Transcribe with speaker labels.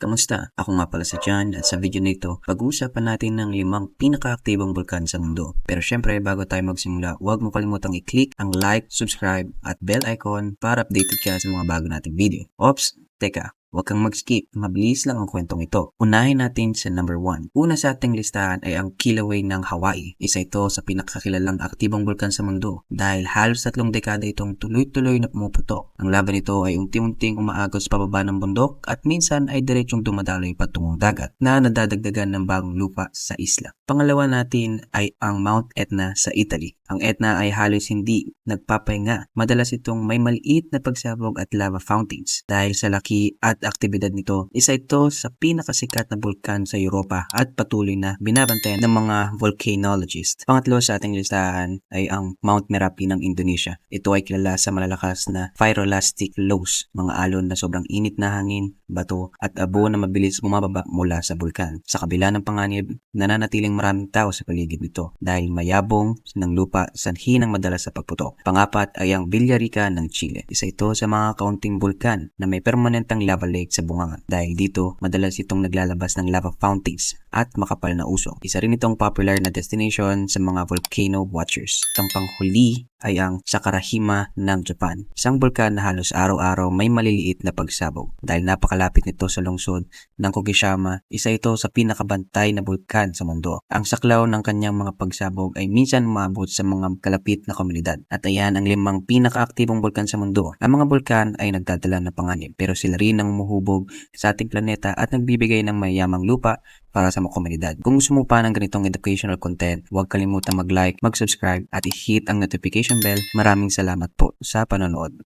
Speaker 1: Kamusta? Ako nga pala si John at sa video na ito, pag-uusapan natin ng limang pinakaaktibong bulkan sa mundo. Pero syempre, bago tayo magsimula, huwag mo kalimutang i-click ang like, subscribe at bell icon para updated ka sa mga bago nating video. Ops, teka, Huwag kang mag-skip, mabilis lang ang kwentong ito. Unahin natin sa number 1. Una sa ating listahan ay ang Kilauea ng Hawaii. Isa ito sa pinakakilalang aktibong bulkan sa mundo dahil halos tatlong dekada itong tuloy-tuloy na pumuputok. Ang laban nito ay unti-unting umaagos pababa ng bundok at minsan ay diretsong dumadaloy patungong dagat na nadadagdagan ng bagong lupa sa isla. Pangalawa natin ay ang Mount Etna sa Italy. Ang Etna ay halos hindi nagpapahinga. Madalas itong may maliit na pagsabog at lava fountains. Dahil sa laki at aktibidad nito, isa ito sa pinakasikat na bulkan sa Europa at patuloy na binabantayan ng mga volcanologists. Pangatlo sa ating listahan ay ang Mount Merapi ng Indonesia. Ito ay kilala sa malalakas na pyrolastic lows, mga alon na sobrang init na hangin, bato at abo na mabilis bumababa mula sa bulkan. Sa kabila ng panganib, nananatiling maraming tao sa paligid nito dahil mayabong ng lupa sanhi ng madalas sa pagputok. Pangapat ay ang Villarica ng Chile. Isa ito sa mga kaunting bulkan na may permanentang lava lake sa bunganga. Dahil dito madalas itong naglalabas ng lava fountains at makapal na usok. Isa rin itong popular na destination sa mga volcano watchers. Ang panghuli ay ang Sakarahima ng Japan. Isang bulkan na halos araw-araw may maliliit na pagsabog. Dahil napakalapit nito sa lungsod ng Kogishima, isa ito sa pinakabantay na bulkan sa mundo. Ang saklaw ng kanyang mga pagsabog ay minsan umabot sa mga kalapit na komunidad. At ayan ang limang pinakaaktibong bulkan sa mundo. Ang mga bulkan ay nagdadala ng panganib pero sila rin ang umuhubog sa ating planeta at nagbibigay ng mayamang lupa para sa mga komunidad. Kung gusto mo pa ng ganitong educational content, huwag kalimutan mag-like, mag-subscribe at i-hit ang notification bell. Maraming salamat po sa panonood.